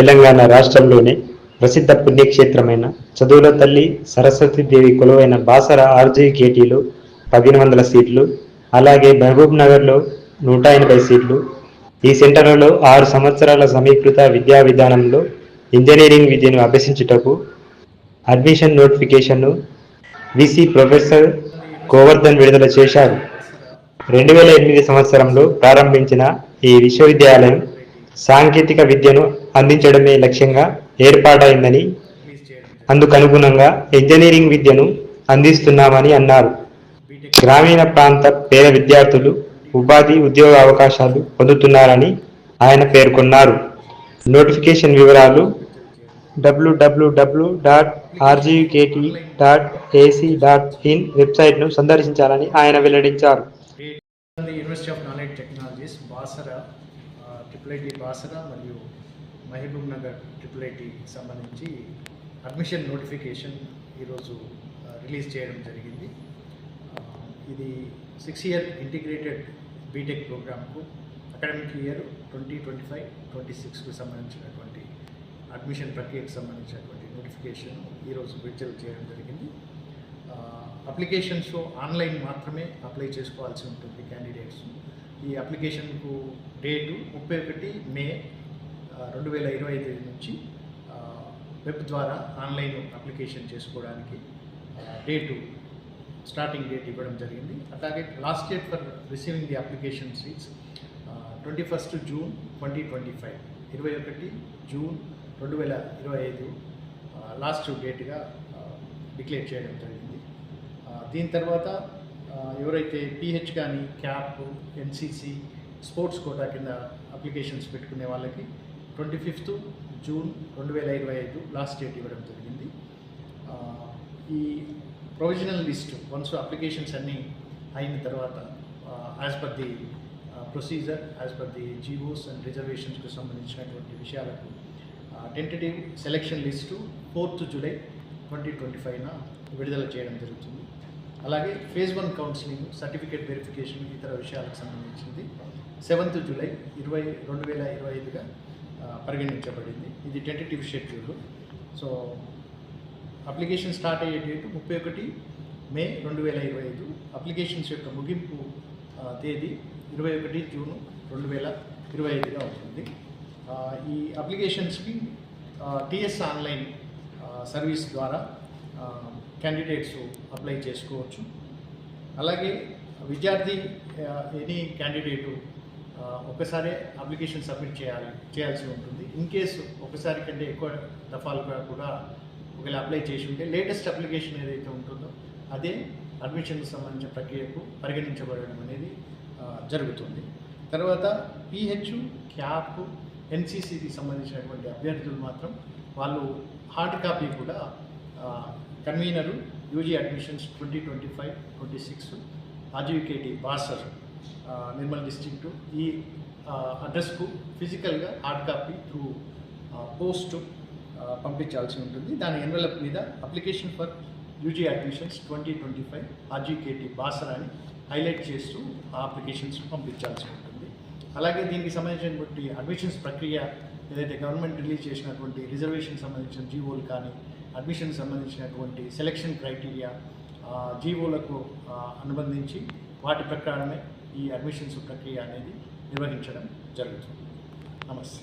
తెలంగాణ రాష్ట్రంలోని ప్రసిద్ధ పుణ్యక్షేత్రమైన చదువుల తల్లి సరస్వతీదేవి కొలువైన బాసర ఆర్జీకేటీలో పదిహేను వందల సీట్లు అలాగే మహబూబ్ నగర్లో నూట ఎనభై సీట్లు ఈ సెంటర్లలో ఆరు సంవత్సరాల సమీకృత విద్యా విధానంలో ఇంజనీరింగ్ విద్యను అభ్యసించుటకు అడ్మిషన్ నోటిఫికేషన్ను విసి ప్రొఫెసర్ గోవర్ధన్ విడుదల చేశారు. రెండు వేల ఎనిమిది సంవత్సరంలో ప్రారంభించిన ఈ విశ్వవిద్యాలయం సాంకేతిక విద్యను అందించడమే లక్ష్యంగా ఏర్పాటైందని అందుకనుగుణంగా ఇంజనీరింగ్ విద్యను అందిస్తున్నామని అన్నారు. గ్రామీణ ప్రాంత పేద విద్యార్థులు ఉపాధి ఉద్యోగ అవకాశాలు పొందుతున్నారని ఆయన పేర్కొన్నారు. నోటిఫికేషన్ వివరాలు డబ్ల్యూడబ్ల్యూడబ్ల్యూ dot RGKT dot ac dot in వెబ్సైట్ను సందర్శించాలని ఆయన వెల్లడించారు. University of knowledge technologies Basara triple IT Basara మరియు మహబూబ్ నగర్ ట్రిపుల్ ఐటీకి సంబంధించి అడ్మిషన్ నోటిఫికేషన్ ఈరోజు రిలీజ్ చేయడం జరిగింది. ఇది సిక్స్ ఇయర్ ఇంటిగ్రేటెడ్ బీటెక్ ప్రోగ్రామ్కు academic year twenty twenty five twenty సిక్స్కు సంబంధించినటువంటి అడ్మిషన్ ప్రక్రియకు సంబంధించినటువంటి నోటిఫికేషన్ ఈరోజు విడుదల చేయడం జరిగింది. అప్లికేషన్స్ ఆన్లైన్ మాత్రమే అప్లై చేసుకోవాల్సి ఉంటుంది క్యాండిడేట్స్ ఈ అప్లికేషన్కు డేటు ముప్పై ఒకటి మే రెండు వేల ఇరవై ఐదు నుంచి వెబ్ ద్వారా ఆన్లైన్ అప్లికేషన్ చేసుకోవడానికి డేటు స్టార్టింగ్ డేట్ ఇవ్వడం జరిగింది. అట్లాగే last date for receiving the application seats twenty first June twenty twenty five ఇరవై ఒకటి జూన్ రెండు వేల ఇరవై ఐదు లాస్ట్ డేట్గా డిక్లేర్ చేయడం జరిగింది. దీని తర్వాత ఎవరైతే పిహెచ్ కానీ క్యాప్ ఎన్సీసీ స్పోర్ట్స్ కోటా కింద అప్లికేషన్స్ పెట్టుకునే వాళ్ళకి ట్వంటీ ఫిఫ్త్ జూన్ రెండు వేల ఇరవై ఐదు లాస్ట్ డేట్ ఇవ్వడం జరిగింది. ఈ ప్రొవిజనల్ లిస్ట్ వన్స్ అప్లికేషన్స్ అన్నీ అయిన తర్వాత as per the procedure as per the GOs and రిజర్వేషన్స్కి సంబంధించినటువంటి విషయాలకు tentative selection list fourth July twenty twenty ఫైవ్న విడుదల చేయడం జరుగుతుంది. అలాగే phase one counselling certificate verification ఇతర విషయాలకు సంబంధించింది. సెవెంత్ జూలై ఇరవై రెండు వేల ఇరవై ఐదుగా పరిగణించబడింది. ఇది tentative schedule so application start అయ్యే డేట్ ముప్పై ఒకటి మే రెండు వేల ఇరవై ఐదు. అప్లికేషన్స్ యొక్క ముగింపు తేదీ ఇరవై ఒకటి జూన్ రెండు వేల ఇరవై ఐదుగా ఉంటుంది. ఈ అప్లికేషన్స్కి టిఎస్ ఆన్లైన్ సర్వీస్ ద్వారా క్యాండిడేట్స్ అప్లై చేసుకోవచ్చు. అలాగే విద్యార్థి ఎనీ క్యాండిడేటు ఒకసారి అప్లికేషన్ సబ్మిట్ చేయాలి చేయాల్సి ఉంటుంది. ఇన్ కేసు ఒకసారి కంటే ఎక్కువ దఫాలుగా కూడా ఒకవేళ అప్లై చేసి ఉంటే లేటెస్ట్ అప్లికేషన్ ఏదైతే ఉంటుందో అదే అడ్మిషన్కి సంబంధించిన ప్రక్రియకు పరిగణించబడడం అనేది జరుగుతుంది. తర్వాత పిహెచ్ క్యాప్ ఎన్సీసీకి సంబంధించినటువంటి అభ్యర్థులు మాత్రం వాళ్ళు హార్డ్ కాపీ కూడా convener UG admissions twenty twenty five twenty six. RGKT Basar Nirmal district. ఈ అడ్రస్కు ఫిజికల్గా హార్డ్ కాపీ త్రూ పోస్ట్ పంపించాల్సి ఉంటుంది. దాని ఎన్వెలప్ మీద application for UG admissions twenty twenty five RGKT Basar అని హైలైట్ చేస్తూ ఆ అప్లికేషన్స్ పంపించాల్సి ఉంటుంది. అలాగే దీనికి సంబంధించినటువంటి అడ్మిషన్స్ ప్రక్రియ ఏదైతే గవర్నమెంట్ రిలీజ్ చేసినటువంటి రిజర్వేషన్ సంబంధించిన జీవోలు కానీ అడ్మిషన్ సంబంధించినటువంటి సెలక్షన్ క్రైటీరియా జీవోలకు అనుబంధించి వాటి ప్రకారమే ఈ అడ్మిషన్స్ ప్రక్రియ అనేది నిర్వహించడం జరుగుతుంది. నమస్తే.